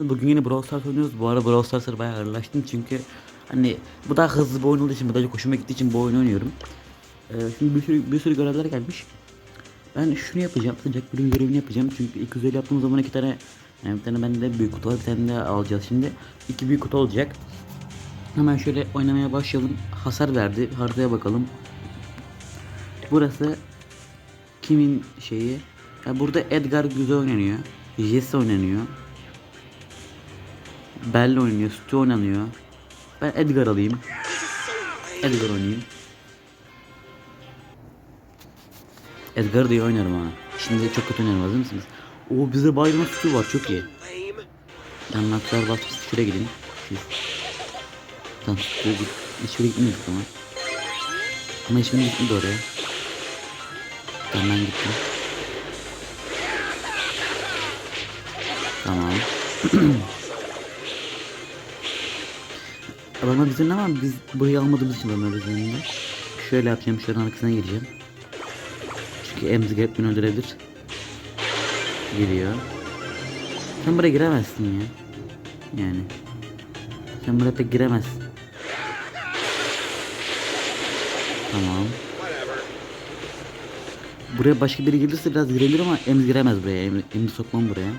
Bugün yine Brawl Stars oynuyoruz. Bu arada Brawl Stars'a bayağı ağırlaştım çünkü hani bu daha hızlı bir oyun olduğu için, bu da çok hoşuma gittiği için bu oyunu oynuyorum. Ee, şimdi bir sürü, bir sürü görevler gelmiş. Ben şunu yapacağım, sıcak bölüm görevini yapacağım çünkü ilk özel yaptığım zaman iki tane, yani bir tane bende büyük kutu var, bir tane de alacağız şimdi. İki büyük kutu olacak. Hemen şöyle oynamaya başlayalım. Hasar verdi, haritaya bakalım. Burası kimin şeyi? Ya burada Edgar güzel oynanıyor. Jesse oynanıyor. Bell oynuyor, Stu oynanıyor. Ben Edgar alayım. Edgar oynayayım. Edgar diye oynarım ha. Şimdi çok kötü oynarım hazır mısınız? Oo bize Byron'a Stu var çok iyi. Yanlaklar bas biz şuraya gidin. Siz. Tamam Stu'ya git. Hiçbiri gitmiyoruz ama. Ama hiçbiri gitmedi oraya. Tamam ben gittim. Tamam. Adamlar bizim ama biz burayı almadığımız için adamlar üzerinde. Şöyle yapacağım, şuranın arkasına gireceğim. Çünkü Emzi hep beni öldürebilir. Giriyor. Sen buraya giremezsin ya. Yani. Sen buraya pek giremezsin. Tamam. Buraya başka biri gelirse biraz girebilir ama Emzi giremez buraya. Emzi, Emzi sokmam buraya.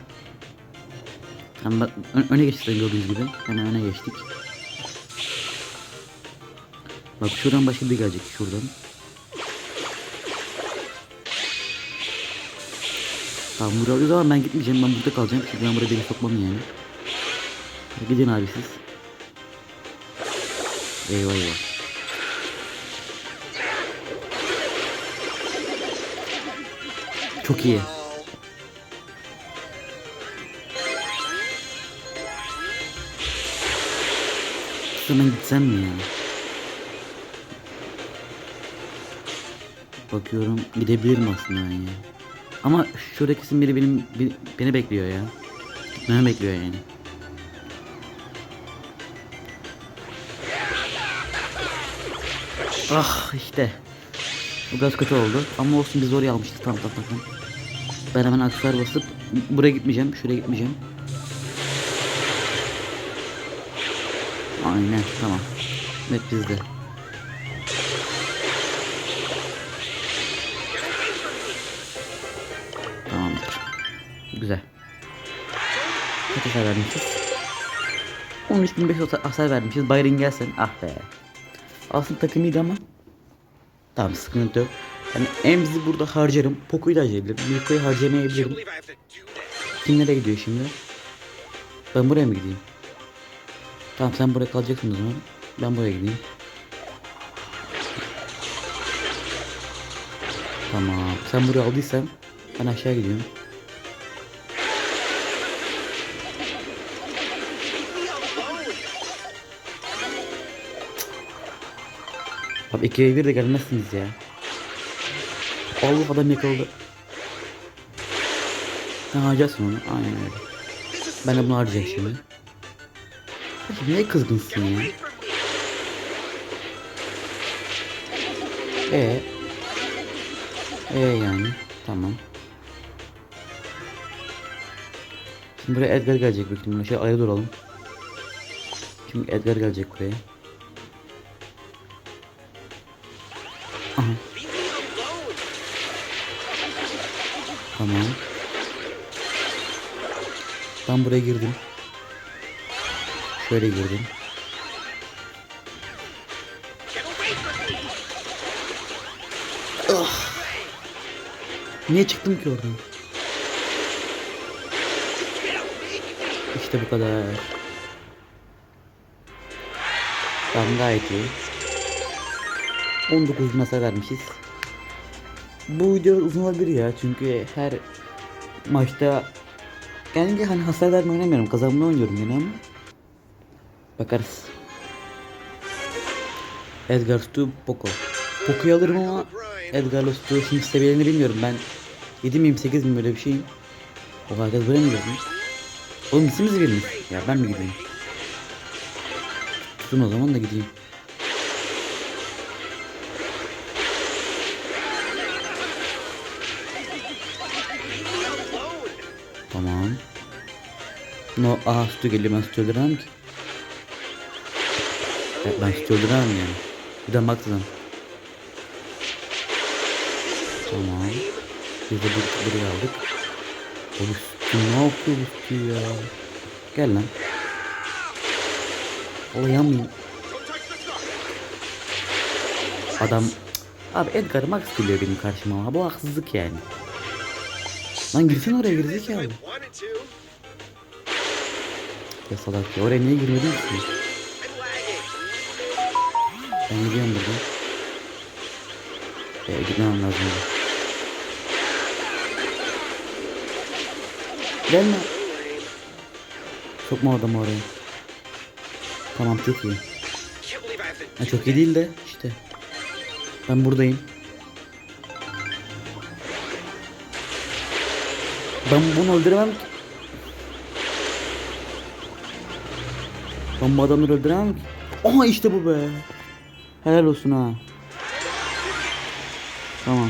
Tamam bak ön- öne geçtik gördüğünüz gibi. Hemen öne geçtik. Bak şuradan başka bir gelecek şuradan. Tamam buraya alıyoruz ama ben gitmeyeceğim ben burada kalacağım çünkü ben buraya beni sokmam yani. Gidin abi siz. Eyvah eyvah. Çok iyi. Hemen gitsem mi ya? Bakıyorum gidebilirim aslında ben ya. Ama şurada kesin biri benim beni bekliyor ya. Beni bekliyor yani. Ah işte. Bu biraz kötü oldu. Ama olsun biz oraya almıştık. Tamam tamam tamam. Ben hemen aksesuar basıp buraya gitmeyeceğim. Şuraya gitmeyeceğim. Aynen tamam. Net bizde. Kaç hasar vermişiz? 13.500 hasar vermişiz. Bayern gelsin. Ah be. Aslında takım iyiydi ama. Tamam sıkıntı yok. Yani Emzi burada harcarım. Poco'yu da harcayabilirim. Mirko'yu harcamayabilirim. Kim nereye gidiyor şimdi? Ben buraya mı gideyim? Tamam sen buraya kalacaksın o zaman. Ben buraya gideyim. Tamam. Sen buraya aldıysan ben aşağı gidiyorum. Abi 2 ve 1 de gelmezsiniz ya. Allah adam yakaladı. Sen harcarsın onu. Aynen öyle. Ben de bunu harcayacağım şimdi. Peki niye kızgınsın ya? E E yani. Tamam. Şimdi buraya Edgar gelecek büyük ihtimalle. Şöyle ayrı duralım. Çünkü Edgar gelecek buraya. Aha. Tamam. Ben buraya girdim. Şöyle girdim. Ah. Niye çıktım ki oradan? İşte bu kadar. Tamam gayet iyi. 19 masa vermişiz. Bu video uzun olabilir ya çünkü her maçta yani hani hasar verme oynamıyorum kazanma oynuyorum yine ama bakarız. Edgar Stu Poco. Poco'yu alırım ama Edgar'la Stu şimdi seviyelerini bilmiyorum ben 7 miyim 8 miyim öyle bir şeyim. O herkes buraya mı gelmiş? Oğlum isimiz birimiz. Ya ben mi gideyim? Tutun o zaman da gideyim. Ama aha sütü geliyor ben sütü öldüremem ki. Ya ben sütü öldüremem yani. Bir de baksana. Tamam. Biz de bir buraya aldık. Oğlum sütü ne yapıyor sütü ya? Gel lan. Oğlum yanmayayım. Adam Abi Edgar Max geliyor benim karşıma ama bu haksızlık yani. Lan girsene oraya gerizekalı. I wanted to. Ya salak ya oraya niye girmedin ki? Ben gidiyorum buradan. Ee, gitmem lazım. Gelme. Sokma adamı oraya. Tamam çok iyi. Ha, çok iyi değil de işte. Ben buradayım. Ben bunu öldüremem ki. Ben bu adamları öldüremem. Aha işte bu be. Helal olsun ha. Tamam.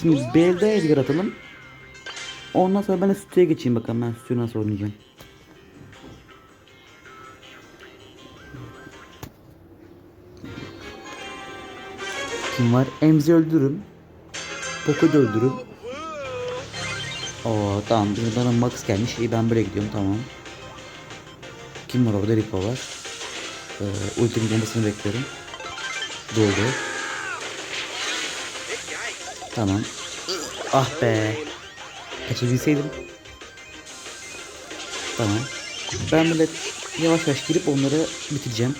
Şimdi B'de Edgar atalım. Ondan sonra ben de sütüye geçeyim bakalım ben sütüyü nasıl oynayacağım. Kim var? Emzi öldürürüm. Poco da öldürürüm. Oo tamam buradan Max gelmiş. İyi ben böyle gidiyorum tamam. Kim var orada? Rico var. Ee, ultimin gelmesini bekliyorum. Doldu. Tamam. Ah be. Kaçabilseydim. Tamam. Ben böyle yavaş yavaş girip onları bitireceğim.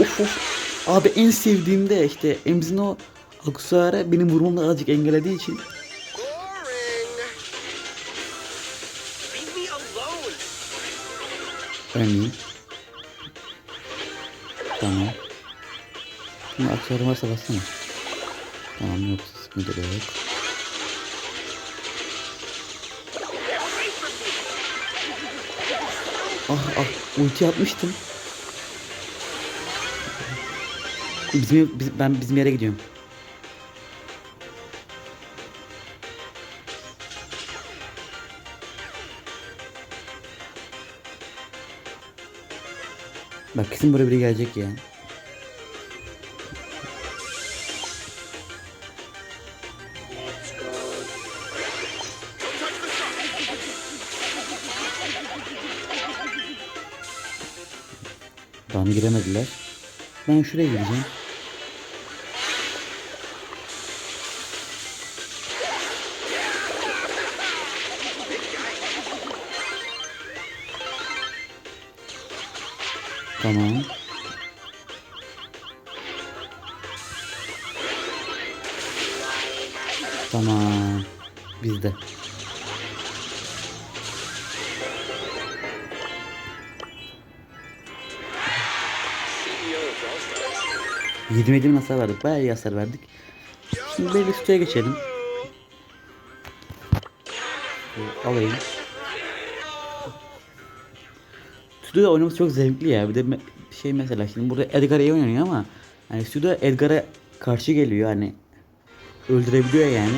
Of of. Abi en sevdiğim de işte Emzin o aksesuarı benim vurmamı azıcık engellediği için Örneğin. Tamam. Şimdi aksesuarım varsa bassana. Tamam yok sıkıntı da yok. Ah ah ulti atmıştım. Bizim, biz- ben bizim yere gidiyorum. Bak kesin buraya biri gelecek ya. Tamam giremediler. Ben şuraya gireceğim. Tamam. Tamam. Bizde. Stars. 27 bin hasar verdik. Bayağı iyi hasar verdik. Şimdi belli sütüye geçelim. Alayım. Stüdyoda oynaması çok zevkli ya. Bir de me- şey mesela şimdi burada Edgar iyi oynuyor ama hani stüdyo Edgar'a karşı geliyor hani öldürebiliyor yani.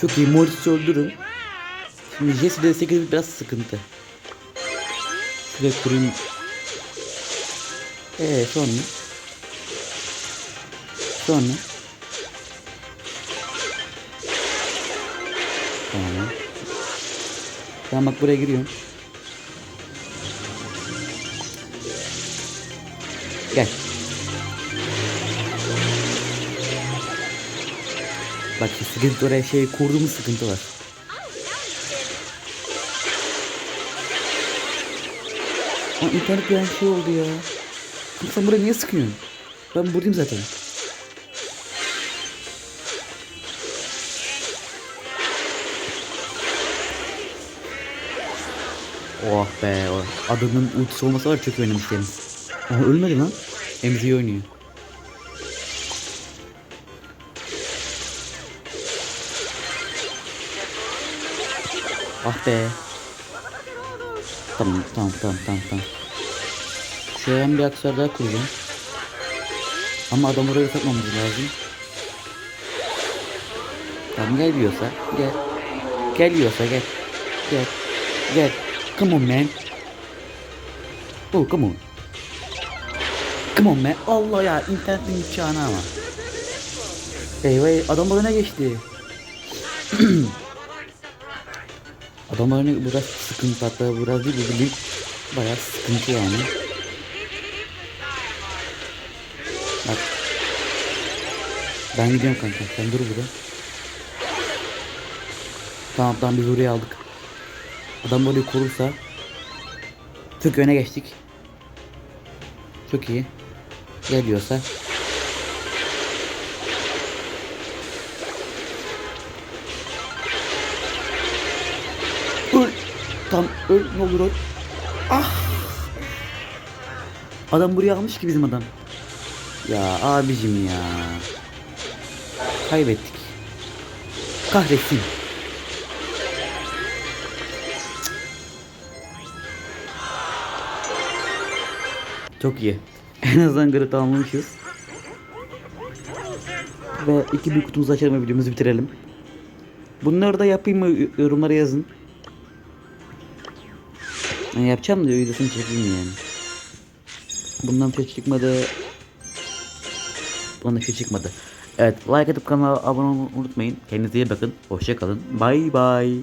Çok iyi Mortis'i öldürün. Şimdi Jesse'de 8 biraz sıkıntı. Şuraya kurayım. Eee sonra? Sonra? Tamam. Ben bak buraya giriyorum. Gel. Bak sıkıntı oraya şey kurduğumuz sıkıntı var. Aa, internet bir şey oldu ya. Sen buraya niye sıkıyorsun? Ben buradayım zaten. Oh be adamın ultisi olmasa var çok oynamış derim. Aha ölmedi lan. MZ oynuyor. Ah be. Tamam tamam tamam tamam tamam. Şuraya bir aksesuar daha kuracağım. Ama adam oraya sokmamız lazım. Tamam gel diyorsa gel. Gel diyorsa gel. Gel. Gel. Come on man. Oh come on. Come on man. Allah ya internetin uçağına ama. Eyvah adam öne geçti. Adamlar ne biraz sıkıntı hatta biraz değil bu lig bayağı sıkıntı yani. Bak. Ben gidiyorum kanka sen dur burada. Tamam tamam biz oraya aldık. Adam böyle korursa Çok öne geçtik. Çok iyi. Geliyorsa Öl. Tam öl ne olur öl. Ah. Adam buraya almış ki bizim adam. Ya abicim ya. Kaybettik. Kahretsin. Çok iyi. En azından grid almışız. Ve iki büyük kutumuzu açalım videomuzu bitirelim. Bunları da yapayım mı yorumlara yazın. Ben yapacağım diyor videosunu çekeyim yani. Bundan bir şey çıkmadı. Bundan bir şey çıkmadı. Evet like atıp kanala abone olmayı unutmayın. Kendinize iyi bakın. Hoşça kalın. Bye bye.